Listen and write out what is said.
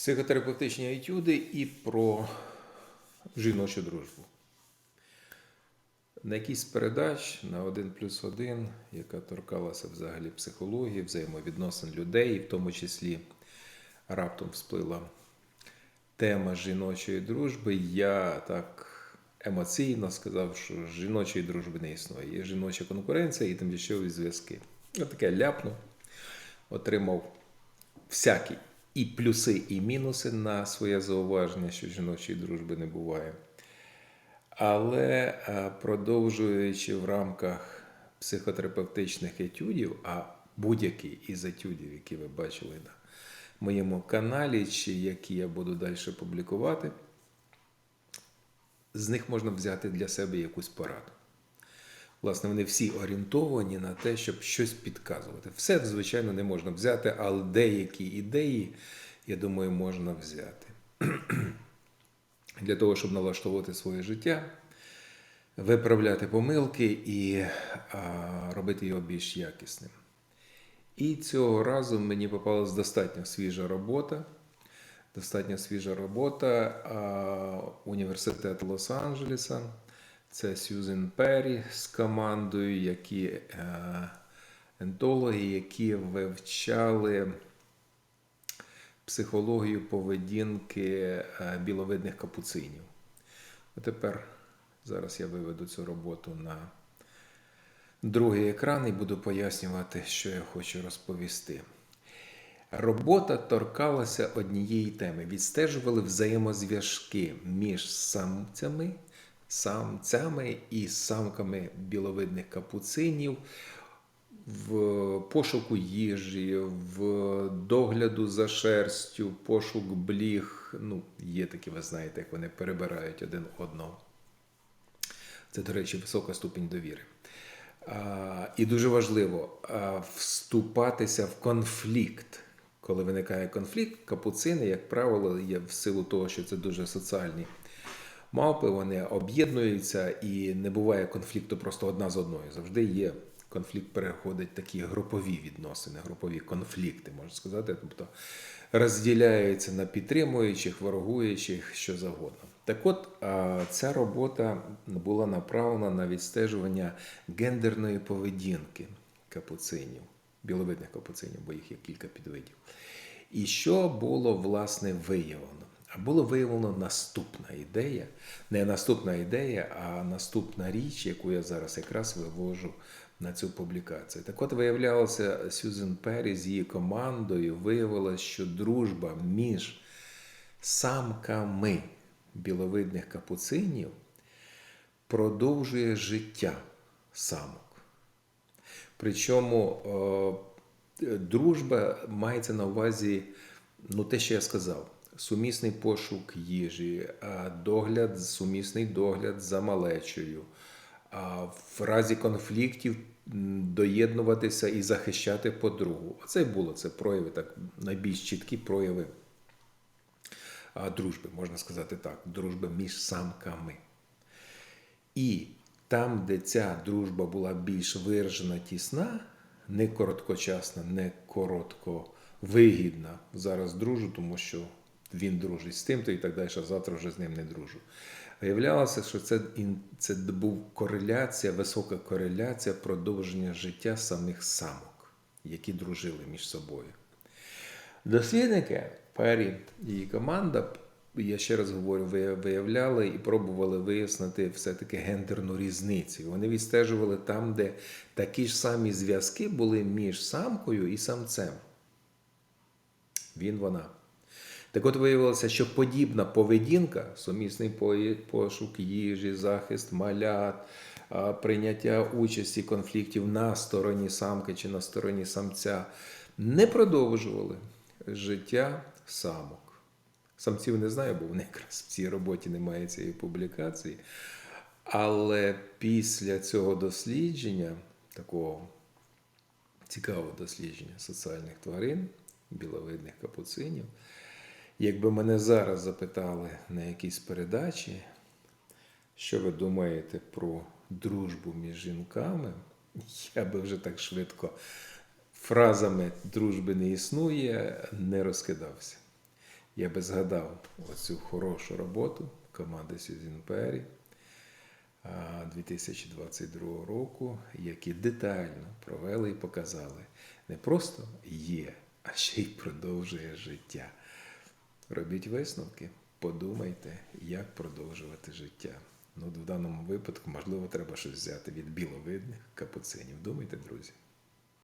психотерапевтичні етюди і про жіночу дружбу. На якійсь передач на 1 плюс 1, яка торкалася взагалі психології, взаємовідносин людей, і в тому числі раптом всплила тема жіночої дружби, я так емоційно сказав, що жіночої дружби не існує. Є жіноча конкуренція і тимчасові зв'язки. Я таке ляпнув, отримав всякі і плюси, і мінуси на своє зауваження, що жіночої дружби не буває. Але е, продовжуючи в рамках психотерапевтичних етюдів, а будь-який із етюдів, які ви бачили на моєму каналі, чи які я буду далі публікувати, з них можна взяти для себе якусь пораду. Власне, вони всі орієнтовані на те, щоб щось підказувати. Все, звичайно, не можна взяти, але деякі ідеї, я думаю, можна взяти. Для того, щоб налаштовувати своє життя, виправляти помилки і а, робити його більш якісним. І цього разу мені попалась достатньо свіжа робота. Достатньо свіжа робота а, університету Лос-Анджелеса. Це Сьюзен Перрі з командою, які е, ентологи, які вивчали психологію поведінки е, біловидних капуцинів. А тепер зараз я виведу цю роботу на другий екран і буду пояснювати, що я хочу розповісти. Робота торкалася однієї теми. Відстежували взаємозв'язки між самцями, самцями і самками біловидних капуцинів в пошуку їжі, в догляду за шерстю, пошук бліг. Ну, є такі, ви знаєте, як вони перебирають один одного. Це, до речі, висока ступінь довіри. А, і дуже важливо а, вступатися в конфлікт. Коли виникає конфлікт, капуцини, як правило, є в силу того, що це дуже соціальні мавпи, вони об'єднуються і не буває конфлікту просто одна з одною. Завжди є конфлікт, переходить такі групові відносини, групові конфлікти, можна сказати. Тобто розділяються на підтримуючих, ворогуючих, що завгодно. Так от, ця робота була направлена на відстежування гендерної поведінки капуцинів, біловидних капуцинів, бо їх є кілька підвидів. І що було власне виявлено? А було виявлено наступна ідея, не наступна ідея, а наступна річ, яку я зараз якраз вивожу на цю публікацію. Так от виявлялося, Сюзен Перрі з її командою виявилося, що дружба між самками біловидних капуцинів продовжує життя самок. Причому е, дружба мається на увазі, ну, те, що я сказав, сумісний пошук їжі, догляд, сумісний догляд за малечою, а в разі конфліктів доєднуватися і захищати подругу. Оце було це прояви, так, найбільш чіткі прояви дружби, можна сказати так, дружби між самками. І там, де ця дружба була більш виражена тісна, не короткочасна, не коротковигідна. Зараз дружу, тому що він дружить з тим, то і так далі, а завтра вже з ним не дружу. Виявлялося, що це, це був кореляція, висока кореляція продовження життя самих самок, які дружили між собою. Дослідники Пері і її команда, я ще раз говорю, виявляли і пробували вияснити все-таки гендерну різницю. Вони відстежували там, де такі ж самі зв'язки були між самкою і самцем. Він вона. Так от виявилося, що подібна поведінка, сумісний пошук їжі, захист малят, прийняття участі конфліктів на стороні самки чи на стороні самця, не продовжували життя самок. Самців не знаю, бо вони якраз в цій роботі немає цієї публікації. Але після цього дослідження, такого цікавого дослідження соціальних тварин, біловидних капуцинів, якби мене зараз запитали на якійсь передачі, що ви думаєте про дружбу між жінками, я би вже так швидко фразами дружби не існує, не розкидався. я би згадав оцю хорошу роботу команди Сюзін Пері а, 2022 року, які детально провели і показали не просто є, а ще й продовжує життя. Робіть висновки, подумайте, як продовжувати життя. Ну, в даному випадку, можливо, треба щось взяти від біловидних капуцинів. Думайте, друзі.